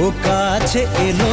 ও কাছে এলো।